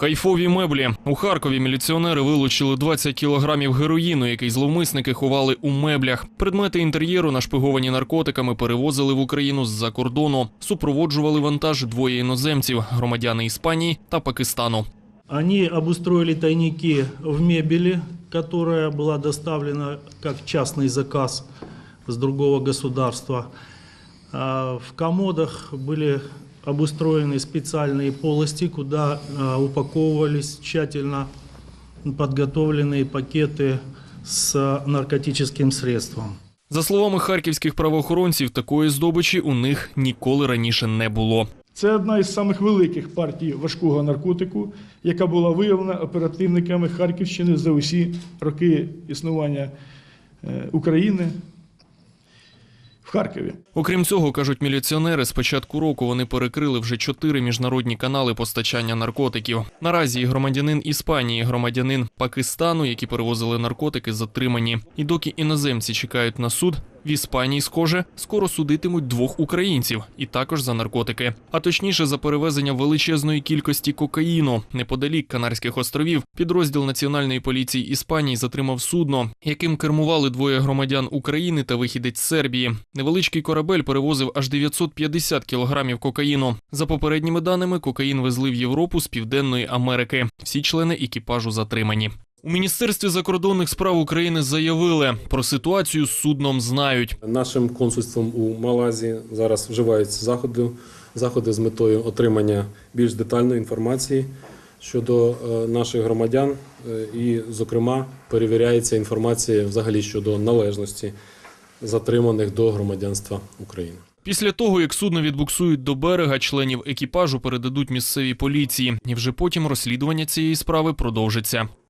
Кайфові меблі у Харкові міліціонери вилучили 20 кілограмів героїну, який зловмисники ховали у меблях. Предмети інтер'єру, нашпиговані наркотиками, перевозили в Україну з-за кордону. Супроводжували вантаж двоє іноземців, громадяни Іспанії та Пакистану. Они обустроили тайники в мебели, которая была доставлена как частный заказ с другого государства. А В комодах были обустроены специальные полости, куда а, упаковывались тщательно подготовленные пакеты с наркотическим средством. За словами харківських правоохоронців, такої здобичі у них ніколи раніше не було. Це одна із самих великих партій важкого наркотику, яка була виявлена оперативниками Харківщини за усі роки існування е, України в Харкові. Окрім цього, кажуть міліціонери, з початку року вони перекрили вже чотири міжнародні канали постачання наркотиків. Наразі і громадянин Іспанії, і громадянин Пакистану, які перевозили наркотики, затримані. І доки іноземці чекають на суд, в Іспанії, схоже, скоро судитимуть двох українців, і також за наркотики, а точніше за перевезення величезної кількості кокаїну неподалік Канарських островів. Підрозділ національної поліції Іспанії затримав судно, яким кермували двоє громадян України та вихідець з Сербії. Невеличкий корабель перевозив аж 950 кілограмів кокаїну. За попередніми даними, кокаїн везли в Європу з Південної Америки. Всі члени екіпажу затримані. У міністерстві закордонних справ України заявили про ситуацію з судном знають. Нашим консульством у Малайзії зараз вживаються заходи, заходи з метою отримання більш детальної інформації щодо е, наших громадян, е, і, зокрема, перевіряється інформація взагалі щодо належності затриманих до громадянства України. Після того, як судно відбуксують до берега, членів екіпажу передадуть місцевій поліції, і вже потім розслідування цієї справи продовжиться.